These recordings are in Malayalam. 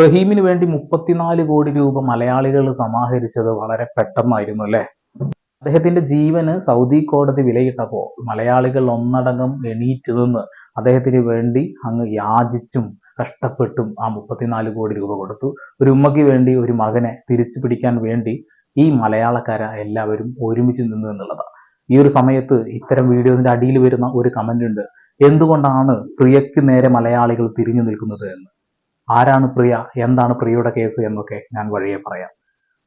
റഹീമിന് വേണ്ടി മുപ്പത്തിനാല് കോടി രൂപ മലയാളികൾ സമാഹരിച്ചത് വളരെ പെട്ടെന്നായിരുന്നു അല്ലേ? അദ്ദേഹത്തിന്റെ ജീവന് സൗദി കോടതി വിലയിട്ടപ്പോൾ മലയാളികൾ ഒന്നടങ്കം എണീറ്റ് നിന്ന് അദ്ദേഹത്തിന് വേണ്ടി അങ്ങ് യാചിച്ചും കഷ്ടപ്പെട്ടും ആ മുപ്പത്തിനാല് കോടി രൂപ കൊടുത്തു. ഒരു ഉമ്മയ്ക്ക് വേണ്ടി ഒരു മകനെ തിരിച്ചു പിടിക്കാൻ വേണ്ടി ഈ മലയാളക്കാര എല്ലാവരും ഒരുമിച്ച് നിന്നു എന്നുള്ളതാണ് ഈ ഒരു സമയത്ത് ഇത്തരം വീഡിയോസിന്റെ അടിയിൽ വരുന്ന ഒരു കമന്റ് ഉണ്ട്. എന്തുകൊണ്ടാണ് പ്രിയയ്ക്ക് നേരെ മലയാളികൾ തിരിഞ്ഞു നിൽക്കുന്നത് എന്ന്? ആരാണ് പ്രിയ? എന്താണ് പ്രിയയുടെ കേസ്? എന്നൊക്കെ ഞാൻ വഴിയെ പറയാം.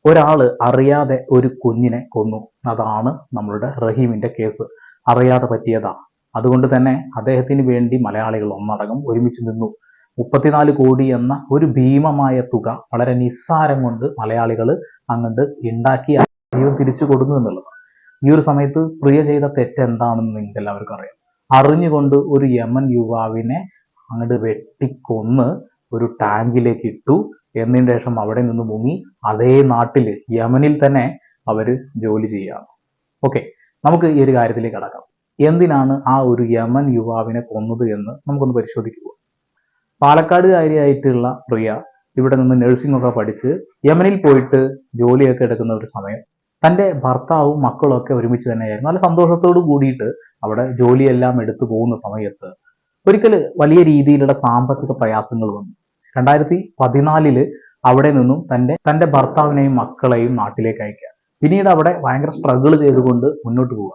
ഒരാൾ അറിയാതെ ഒരു കുഞ്ഞിനെ കൊന്നു. അതാണ് നമ്മളുടെ റഹീമിന്റെ കേസ്. അറിയാതെ പറ്റിയതാ. അതുകൊണ്ട് തന്നെ അദ്ദേഹത്തിന് വേണ്ടി മലയാളികൾ ഒന്നടങ്കം ഒരുമിച്ച് നിന്നു. മുപ്പത്തിനാല് കോടി എന്ന ഒരു ഭീമമായ തുക വളരെ നിസ്സാരം കൊണ്ട് മലയാളികൾ അങ്ങോട്ട് ഉണ്ടാക്കി ജീവൻ തിരിച്ചു കൊടുക്കുന്നു എന്നുള്ളത്. ഈ ഒരു സമയത്ത് പ്രിയ ചെയ്ത തെറ്റ് എന്താണെന്ന് നിങ്ങൾക്ക് എല്ലാവർക്കും അറിയാം. അറിഞ്ഞുകൊണ്ട് ഒരു യമൻ യുവാവിനെ അങ്ങോട്ട് വെട്ടിക്കൊന്ന് ഒരു ടാങ്കിലേക്ക് ഇട്ടു. എന്നതിന് ശേഷം അവിടെ നിന്ന് മുങ്ങി അതേ നാട്ടിൽ യമനിൽ തന്നെ അവർ ജോലി ചെയ്യുകയാണ് ഓക്കെ നമുക്ക് ഈ ഒരു കാര്യത്തിലേക്ക് കടക്കാം. എന്തിനാണ് ആ ഒരു യമൻ യുവാവിനെ കൊന്നത് എന്ന് നമുക്കൊന്ന് പരിശോധിക്കുക. പാലക്കാടുകാരിയായിട്ടുള്ള പ്രിയ ഇവിടെ നിന്ന് നഴ്സിംഗ് ഒക്കെ പഠിച്ച് യമനിൽ പോയിട്ട് ജോലിയൊക്കെ എടുക്കുന്ന ഒരു സമയം. തന്റെ ഭർത്താവും മക്കളും ഒക്കെ ഒരുമിച്ച് തന്നെയായിരുന്നു. നല്ല സന്തോഷത്തോട് കൂടിയിട്ട് അവിടെ ജോലിയെല്ലാം എടുത്തു പോകുന്ന സമയത്ത് ഒരിക്കൽ വലിയ രീതിയിലുള്ള സാമ്പത്തിക പ്രയാസങ്ങൾ വന്നു. രണ്ടായിരത്തി പതിനാലിൽ അവിടെ നിന്നും തന്റെ തന്റെ ഭർത്താവിനെയും മക്കളെയും നാട്ടിലേക്ക് അയക്കുക. പിന്നീട് അവിടെ ഭയങ്കര സ്ട്രഗിൾ ചെയ്തുകൊണ്ട് മുന്നോട്ട് പോവുക.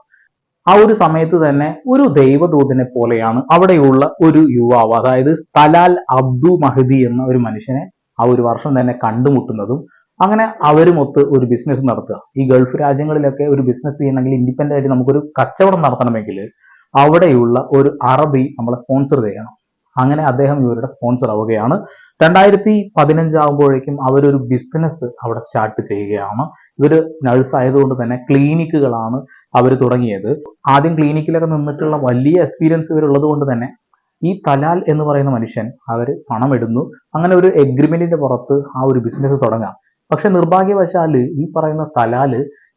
ആ ഒരു സമയത്ത് തന്നെ ഒരു ദൈവദൂതനെ പോലെയാണ് അവിടെയുള്ള ഒരു യുവാവ് അതായത് തലാൽ അബ്ദു മഹദി എന്ന ഒരു മനുഷ്യനെ ആ ഒരു വർഷം തന്നെ കണ്ടുമുട്ടുന്നതും അങ്ങനെ അവരുമൊത്ത് ഒരു ബിസിനസ് നടത്തുക. ഈ ഗൾഫ് രാജ്യങ്ങളിലൊക്കെ ഒരു ബിസിനസ് ചെയ്യണമെങ്കിൽ ഇൻഡിപെൻഡന്റ് ആയിട്ട് നമുക്കൊരു കച്ചവടം നടത്തണമെങ്കിൽ അവിടെയുള്ള ഒരു അറബി നമ്മളെ സ്പോൺസർ ചെയ്യണം. അങ്ങനെ അദ്ദേഹം ഇവരുടെ സ്പോൺസർ ആവുകയാണ്. രണ്ടായിരത്തി പതിനഞ്ചാകുമ്പോഴേക്കും അവരൊരു ബിസിനസ് അവിടെ സ്റ്റാർട്ട് ചെയ്യുകയാണ്. ഇവർ നഴ്സ് ആയതുകൊണ്ട് തന്നെ ക്ലിനിക്കുകളാണ് അവർ തുടങ്ങിയത്. ആദ്യം ക്ലിനിക്കിലൊക്കെ നിന്നിട്ടുള്ള വലിയ എക്സ്പീരിയൻസ് ഇവരുള്ളത് കൊണ്ട് തന്നെ ഈ തലാൽ എന്ന് പറയുന്ന മനുഷ്യൻ അവർ പണം ഇടുന്നു അങ്ങനെ ഒരു എഗ്രിമെന്റിന്റെ പുറത്ത് ആ ഒരു ബിസിനസ് തുടങ്ങാം. പക്ഷെ നിർഭാഗ്യവശാൽ ഈ പറയുന്ന തലാൽ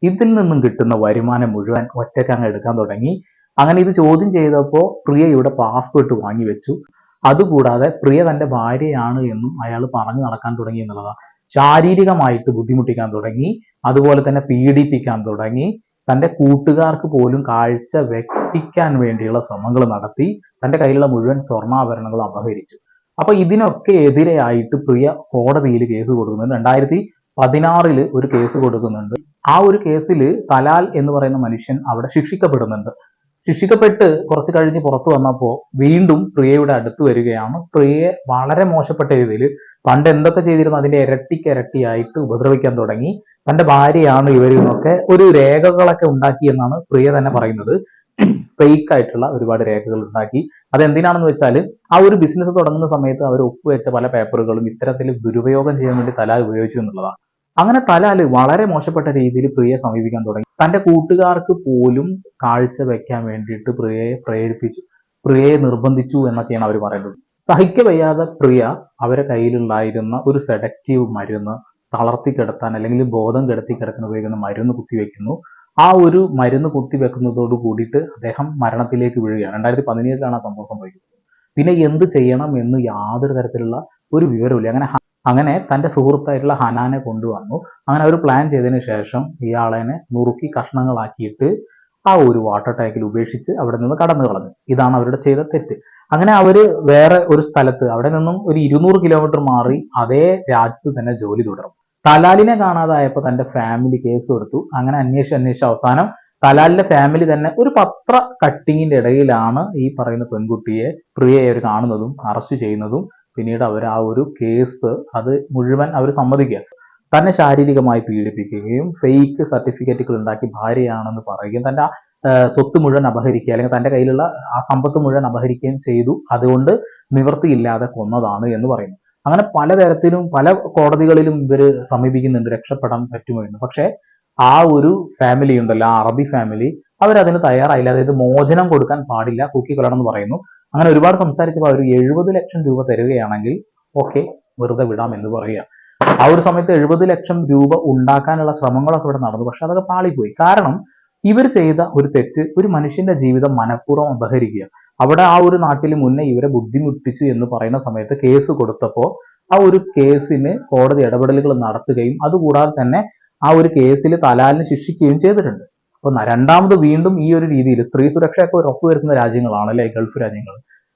ഇതിൽ നിന്നും കിട്ടുന്ന വരുമാനം മുഴുവൻ ഒറ്റയ്ക്ക് അങ്ങ് എടുക്കാൻ തുടങ്ങി. അങ്ങനെ ഇത് ചോദ്യം ചെയ്തപ്പോൾ പ്രിയ ഇവിടെ പാസ്പോർട്ട് വാങ്ങി വെച്ചു. അതുകൂടാതെ പ്രിയ തന്റെ ഭാര്യയാണ് എന്നും അയാൾ പറഞ്ഞു നടക്കാൻ തുടങ്ങി എന്നുള്ളതാണ്. ശാരീരികമായിട്ട് ബുദ്ധിമുട്ടിക്കാൻ തുടങ്ങി അതുപോലെ തന്നെ പീഡിപ്പിക്കാൻ തുടങ്ങി തന്റെ കൂട്ടുകാർക്ക് പോലും കാഴ്ച വെപ്പിക്കാൻ വേണ്ടിയുള്ള ശ്രമങ്ങൾ നടത്തി തന്റെ കയ്യിലുള്ള മുഴുവൻ സ്വർണാഭരണങ്ങളും അപഹരിച്ചു. അപ്പൊ ഇതിനൊക്കെ എതിരെയായിട്ട് പ്രിയ കോടതിയിൽ കേസ് കൊടുക്കുന്നുണ്ട്. രണ്ടായിരത്തി പതിനാറിൽ ഒരു കേസ് കൊടുക്കുന്നുണ്ട്. ആ ഒരു കേസിൽ തലാൽ എന്ന് പറയുന്ന മനുഷ്യൻ അവിടെ ശിക്ഷിക്കപ്പെടുന്നുണ്ട്. ശിക്ഷിക്കപ്പെട്ട് കുറച്ച് കഴിഞ്ഞ് പുറത്തു വന്നപ്പോൾ വീണ്ടും പ്രിയയുടെ അടുത്ത് വരികയാണ്. പ്രിയയെ വളരെ മോശപ്പെട്ട രീതിയിൽ പണ്ട് എന്തൊക്കെ ചെയ്തിരുന്നു അതിന്റെ ഇരട്ടിക്ക് ഇരട്ടിയായിട്ട് ഉപദ്രവിക്കാൻ തുടങ്ങി. തന്റെ ഭാര്യയാണ് ഇവർ എന്നൊക്കെ ഒരു രേഖകളൊക്കെ ഉണ്ടാക്കി എന്നാണ് പ്രിയ തന്നെ പറയുന്നത്. ഫേക്ക് ആയിട്ടുള്ള ഒരുപാട് രേഖകൾ ഉണ്ടാക്കി. അത് എന്തിനാണെന്ന് വെച്ചാൽ ആ ഒരു ബിസിനസ് തുടങ്ങുന്ന സമയത്ത് അവർ ഒപ്പുവെച്ച പല പേപ്പറുകളും ഇത്തരത്തിൽ ദുരുപയോഗം ചെയ്യാൻ വേണ്ടി തലാൽ ഉപയോഗിച്ചു എന്നുള്ളതാണ്. അങ്ങനെ തലാൽ വളരെ മോശപ്പെട്ട രീതിയിൽ പ്രിയയെ സമീപിക്കാൻ തുടങ്ങി. തന്റെ കൂട്ടുകാർക്ക് പോലും കാഴ്ച വെക്കാൻ വേണ്ടിയിട്ട് പ്രിയയെ പ്രേരിപ്പിച്ചു പ്രിയയെ നിർബന്ധിച്ചു എന്നൊക്കെയാണ് അവർ പറയുന്നത്. സഹിക്ക വയ്യാതെ പ്രിയ അവരെ കയ്യിലുണ്ടായിരുന്ന ഒരു സെഡക്റ്റീവ് മരുന്ന് തളർത്തി കിടത്താൻ അല്ലെങ്കിൽ ബോധം കിടത്തി കിടക്കാൻ ഉപയോഗിക്കുന്ന മരുന്ന് കുത്തിവെക്കുന്നു ആ ഒരു മരുന്ന് കുത്തിവെക്കുന്നതോട് കൂടിയിട്ട് അദ്ദേഹം മരണത്തിലേക്ക് വീഴുകയാണ്. രണ്ടായിരത്തി പതിനേഴിലാണ് ആ സംഭവം സംഭവിക്കുന്നത്. പിന്നെ എന്ത് ചെയ്യണം എന്ന് യാതൊരു തരത്തിലുള്ള ഒരു വിവരമില്ല അങ്ങനെ അങ്ങനെ തന്റെ സുഹൃത്തായിട്ടുള്ള ഹനാനെ കൊണ്ടുവന്നു. അങ്ങനെ അവർ പ്ലാൻ ചെയ്തതിന് ശേഷം ഇയാളെ നുറുക്കി കഷ്ണങ്ങളാക്കിയിട്ട് ആ ഒരു വാട്ടർ ടാങ്കിൽ ഉപേക്ഷിച്ച് അവിടെ നിന്ന് കടന്നു കളഞ്ഞു. ഇതാണ് അവരുടെ ചെയ്ത തെറ്റ്. അങ്ങനെ അവർ വേറെ ഒരു സ്ഥലത്ത് അവിടെ നിന്നും ഒരു ഇരുന്നൂറ് കിലോമീറ്റർ മാറി അതേ രാജ്യത്ത് തന്നെ ജോലി തുടർന്നു. തലാലിനെ കാണാതായപ്പോൾ തന്റെ ഫാമിലി കേസ് കൊടുത്തു. അങ്ങനെ അന്വേഷിച്ച് അന്വേഷിച്ച് അവസാനം തലാലിന്റെ ഫാമിലി തന്നെ ഒരു പത്ര കട്ടിങ്ങിന്റെ ഇടയിലാണ് ഈ പറയുന്ന പെൺകുട്ടിയെ പ്രിയയെ അവർ കാണുന്നതും അറസ്റ്റ് ചെയ്യുന്നതും പിന്നീട് അവർ ആ ഒരു കേസ് അത് മുഴുവൻ അവർ സമ്മതിക്കുക. തന്നെ ശാരീരികമായി പീഡിപ്പിക്കുകയും ഫേക്ക് സർട്ടിഫിക്കറ്റുകൾ ഉണ്ടാക്കി ഭാര്യയാണെന്ന് പറയുകയും തന്റെ സ്വത്ത് മുഴുവൻ അപഹരിക്കുക അല്ലെങ്കിൽ തന്റെ കയ്യിലുള്ള ആ സമ്പത്ത് മുഴുവൻ അപഹരിക്കുകയും ചെയ്തു. അതുകൊണ്ട് നിവൃത്തിയില്ലാതെ കൊന്നതാണ് എന്ന് പറയുന്നു. അങ്ങനെ പലതരത്തിലും പല കോടതികളിലും ഇവർ സമീപിക്കുന്നുണ്ട് രക്ഷപ്പെടാൻ പറ്റുമോ എന്ന്. പക്ഷേ ആ ഒരു ഫാമിലി ഉണ്ടല്ലോ ആ അറബി ഫാമിലി അവരതിന് തയ്യാറായില്ല. അതായത് മോചനം കൊടുക്കാൻ പാടില്ല തൂക്കിക്കൊല്ലണം എന്ന് പറയുന്നു. അങ്ങനെ ഒരുപാട് സംസാരിച്ചപ്പോൾ അവർ എഴുപത് ലക്ഷം രൂപ തരികയാണെങ്കിൽ ഓക്കെ വെറുതെ വിടാം എന്ന് പറയുക. ആ ഒരു സമയത്ത് എഴുപത് ലക്ഷം രൂപ ഉണ്ടാക്കാനുള്ള ശ്രമങ്ങളൊക്കെ ഇവിടെ നടന്നു. പക്ഷെ അതൊക്കെ പാളിപ്പോയി. കാരണം ഇവർ ചെയ്ത ഒരു തെറ്റ് ഒരു മനുഷ്യന്റെ ജീവിതം മനഃപൂർവം അപഹരിക്കുക. അവിടെ ആ ഒരു നാട്ടിൽ മുന്നേ ഇവരെ ബുദ്ധിമുട്ടിച്ചു എന്ന് പറയുന്ന സമയത്ത് കേസ് കൊടുത്തപ്പോൾ ആ ഒരു കേസിന് കോടതി ഇടപെടലുകൾ നടത്തുകയും അതുകൂടാതെ തന്നെ ആ ഒരു കേസിൽ തലാലിന് ശിക്ഷിക്കുകയും ചെയ്തിട്ടുണ്ട്. അപ്പൊ ന- രണ്ടാമത് വീണ്ടും ഈ ഒരു രീതിയിൽ സ്ത്രീ സുരക്ഷയൊക്കെ ഉറപ്പുവരുത്തുന്ന രാജ്യങ്ങളാണ് അല്ലെ? ഗൾഫ് രാജ്യങ്ങൾ.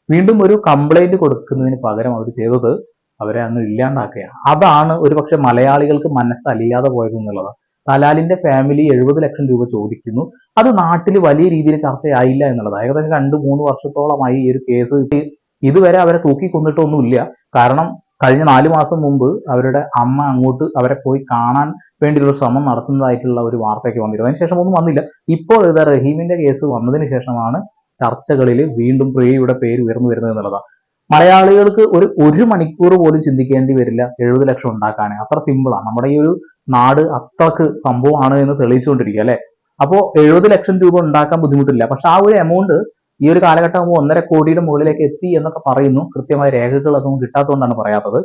വീണ്ടും ഒരു കംപ്ലൈന്റ് കൊടുക്കുന്നതിന് പകരം അവർ ചെയ്തത് അവരെ അന്ന് ഇല്ലാണ്ടാക്കുകയാണ്. അതാണ് ഒരുപക്ഷെ മലയാളികൾക്ക് മനസ്സലിയാതെ പോയത് എന്നുള്ളത്. തലാലിന്റെ ഫാമിലി എഴുപത് ലക്ഷം രൂപ ചോദിക്കുന്നു. അത് നാട്ടിൽ വലിയ രീതിയിൽ ചർച്ചയായില്ല എന്നുള്ളത്. ഏകദേശം രണ്ട് മൂന്ന് വർഷത്തോളമായി ഈ ഒരു കേസ് ഇതുവരെ അവരെ തൂക്കിക്കൊന്നിട്ടൊന്നുമില്ല. കാരണം കഴിഞ്ഞ നാല് മാസം മുമ്പ് അവരുടെ അമ്മ അങ്ങോട്ട് അവരെ പോയി കാണാൻ വേണ്ടിയുള്ള ശ്രമം നടത്തുന്നതായിട്ടുള്ള ഒരു വാർത്തയൊക്കെ വന്നിരുന്നു. അതിനുശേഷം ഒന്നും വന്നില്ല. ഇപ്പോൾ ഇത് റഹീമിന്റെ കേസ് വന്നതിന് ശേഷമാണ് ചർച്ചകളിൽ വീണ്ടും പ്രിയയുടെ പേര് ഉയർന്നു വരുന്നത് എന്നുള്ളതാണ് മലയാളികൾക്ക് ഒരു ഒരു മണിക്കൂർ പോലും ചിന്തിക്കേണ്ടി വരില്ല എഴുപത് ലക്ഷം ഉണ്ടാക്കാൻ അത്ര സിമ്പിളാണ് നമ്മുടെ ഈ ഒരു നാട് അത്രയ്ക്ക് സംഭവമാണ് എന്ന് തെളിയിച്ചുകൊണ്ടിരിക്കുക അല്ലെ? അപ്പോ എഴുപത് ലക്ഷം രൂപ ഉണ്ടാക്കാൻ ബുദ്ധിമുട്ടില്ല. പക്ഷെ ആ ഒരു എമൗണ്ട് ഈ ഒരു കാലഘട്ടം ആകുമ്പോൾ ഒന്നര കോടിയുടെ മുകളിലേക്ക് എത്തി എന്നൊക്കെ പറയുന്നു. കൃത്യമായ രേഖകൾ അതൊന്നും കിട്ടാത്തതുകൊണ്ടാണ് പറയാത്തത്.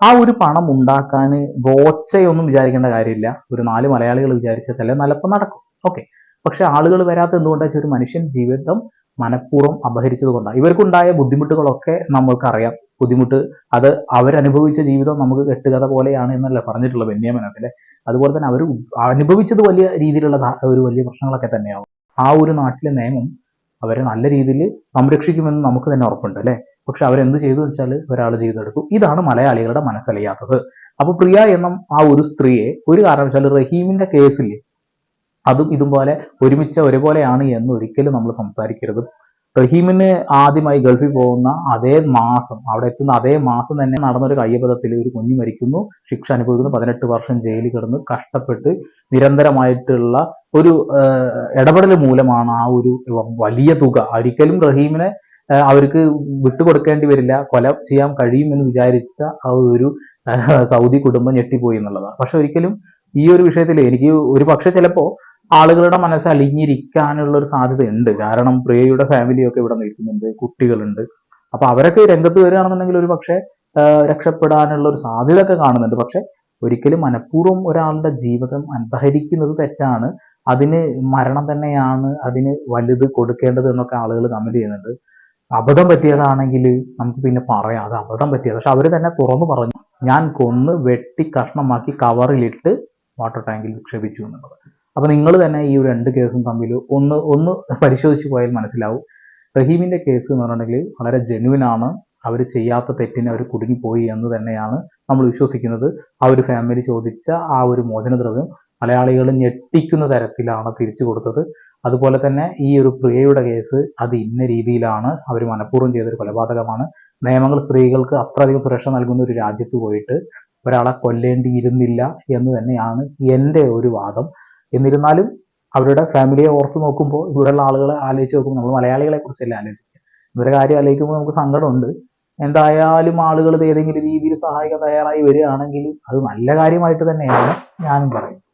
ആ ഒരു പണം ഉണ്ടാക്കാൻ ഗോച്ചയൊന്നും വിചാരിക്കേണ്ട കാര്യമില്ല. ഒരു നാല് മലയാളികൾ വിചാരിച്ചാൽ നിലപ്പം നടക്കും. ഓക്കെ. പക്ഷെ ആളുകൾ വരാത്ത എന്തുകൊണ്ടാ ഒരു മനുഷ്യൻ ജീവിതം മനഃപൂർവം അപഹരിച്ചത് കൊണ്ടാണ് ഇവർക്കുണ്ടായ ബുദ്ധിമുട്ടുകളൊക്കെ നമ്മൾക്കറിയാം. ബുദ്ധിമുട്ട് അത് അവരനുഭവിച്ച ജീവിതം നമുക്ക് കെട്ടുകഥ പോലെയാണ് എന്നല്ല പറഞ്ഞിട്ടുള്ള ബെന്യാമനത്തിലെ അതുപോലെ തന്നെ അവർ അനുഭവിച്ചത് വലിയ രീതിയിലുള്ള ഒരു വലിയ പ്രശ്നങ്ങളൊക്കെ തന്നെയാവും. ആ ഒരു നാട്ടിലെ നിയമം അവരെ നല്ല രീതിയിൽ സംരക്ഷിക്കുമെന്ന് നമുക്ക് തന്നെ ഉറപ്പുണ്ട് അല്ലെ? പക്ഷെ അവരെന്ത് ചെയ്തു വെച്ചാൽ ഒരാൾ ചെയ്തെടുക്കും. ഇതാണ് മലയാളികളുടെ മനസ്സലിയാത്തത്. അപ്പൊ പ്രിയ എന്ന ആ ഒരു സ്ത്രീയെ ഒരു കാരണവശാലും റഹീമിന്റെ കേസിൽ അതും ഇതുപോലെ ഒരുമിച്ച് ഒരുപോലെയാണ് എന്ന് ഒരിക്കലും നമ്മൾ സംസാരിക്കരുത്. റഹീമിന് ആദ്യമായി ഗൾഫിൽ പോകുന്ന അതേ മാസം അവിടെ എത്തുന്ന അതേ മാസം തന്നെ നടന്നൊരു കയ്യബദ്ധത്തിൽ ഒരു കുഞ്ഞു മരിക്കുന്നു. ശിക്ഷ അനുഭവിക്കുന്നു. പതിനെട്ട് വർഷം ജയിലിൽ കിടന്ന് കഷ്ടപ്പെട്ട് നിരന്തരമായിട്ടുള്ള ഒരു ഇടപെടൽ മൂലമാണ് ആ ഒരു വലിയ തുക. ഒരിക്കലും റഹീമിനെ അവർക്ക് വിട്ടുകൊടുക്കേണ്ടി വരില്ല. കൊല ചെയ്യാൻ കഴിയുമെന്ന് വിചാരിച്ച ആ ഒരു സൗദി കുടുംബം ഞെട്ടിപ്പോയി എന്നുള്ളതാണ്. പക്ഷെ ഒരിക്കലും ഈ ഒരു വിഷയത്തിൽ എനിക്ക് ഒരു പക്ഷെ ചിലപ്പോ ആളുകളുടെ മനസ്സ് അലിഞ്ഞിരിക്കാനുള്ള ഒരു സാധ്യത ഉണ്ട് കാരണം പ്രിയയുടെ ഫാമിലിയൊക്കെ ഇവിടെ നിൽക്കുന്നുണ്ട് കുട്ടികളുണ്ട്. അപ്പൊ അവരൊക്കെ രംഗത്ത് വരികയാണെന്നുണ്ടെങ്കിൽ ഒരു പക്ഷേ രക്ഷപ്പെടാനുള്ള ഒരു സാധ്യത ഒക്കെ കാണുന്നുണ്ട്. പക്ഷെ ഒരിക്കലും മനഃപൂർവം ഒരാളുടെ ജീവിതം അപഹരിക്കുന്നത് തെറ്റാണ്. അതിന് മരണം തന്നെയാണ് അതിന് വലുത് കൊടുക്കേണ്ടത് എന്നൊക്കെ ആളുകൾ കമന്റ് ചെയ്യുന്നുണ്ട്. അബദ്ധം പറ്റിയതാണെങ്കിൽ നമുക്ക് പിന്നെ പറയാം. അത് അബദ്ധം പറ്റിയത്. പക്ഷെ അവർ തന്നെ തുറന്നു പറഞ്ഞു. ഞാൻ കൊന്ന് വെട്ടി കഷ്ണമാക്കി കവറിലിട്ട് വാട്ടർ ടാങ്കിൽ നിക്ഷേപിച്ചു എന്നുള്ളത്. അപ്പൊ നിങ്ങൾ തന്നെ ഈ രണ്ട് കേസും തമ്മിൽ ഒന്ന് ഒന്ന് പരിശോധിച്ച് പോയാൽ മനസ്സിലാവും. റഹീമിന്റെ കേസ് എന്ന് പറഞ്ഞിട്ടുണ്ടെങ്കിൽ വളരെ ജെനുവിൻ ആണ്. അവർ ചെയ്യാത്ത തെറ്റിന് അവർ കുടുങ്ങിപ്പോയി എന്ന് തന്നെയാണ് നമ്മൾ വിശ്വസിക്കുന്നത്. ആ ഒരു ഫാമിലി ചോദിച്ച ആ ഒരു മോചനദ്രവ്യം മലയാളികൾ ഞെട്ടിക്കുന്ന തരത്തിലാണ് തിരിച്ചു കൊടുത്തത്. അതുപോലെ തന്നെ ഈ ഒരു പ്രിയയുടെ കേസ് അത് ഇന്ന രീതിയിലാണ് അവർ മനഃപൂർവം ചെയ്തൊരു കൊലപാതകമാണ്. നിയമങ്ങൾ സ്ത്രീകൾക്ക് അത്രയധികം സുരക്ഷ നൽകുന്ന ഒരു രാജ്യത്ത് പോയിട്ട് ഒരാളെ കൊല്ലേണ്ടിയിരുന്നില്ല എന്ന് തന്നെയാണ് എന്റെ ഒരു വാദം. എന്നിരുന്നാലും അവരുടെ ഫാമിലിയെ ഓർത്ത് നോക്കുമ്പോൾ ഇവിടെയുള്ള ആളുകളെ ആലോചിച്ച് നോക്കുമ്പോൾ നമ്മൾ മലയാളികളെ കുറിച്ചല്ലേ ആലോചിക്കുക. ഇവരുടെ കാര്യം ആലോചിക്കുമ്പോൾ നമുക്ക് സങ്കടമുണ്ട്. എന്തായാലും ആളുകൾ ഏതെങ്കിലും രീതിയിൽ സഹായിക്കാൻ തയ്യാറായി വരികയാണെങ്കിൽ അത് നല്ല കാര്യമായിട്ട് തന്നെയാണ് ഞാനും പറയുന്നത്.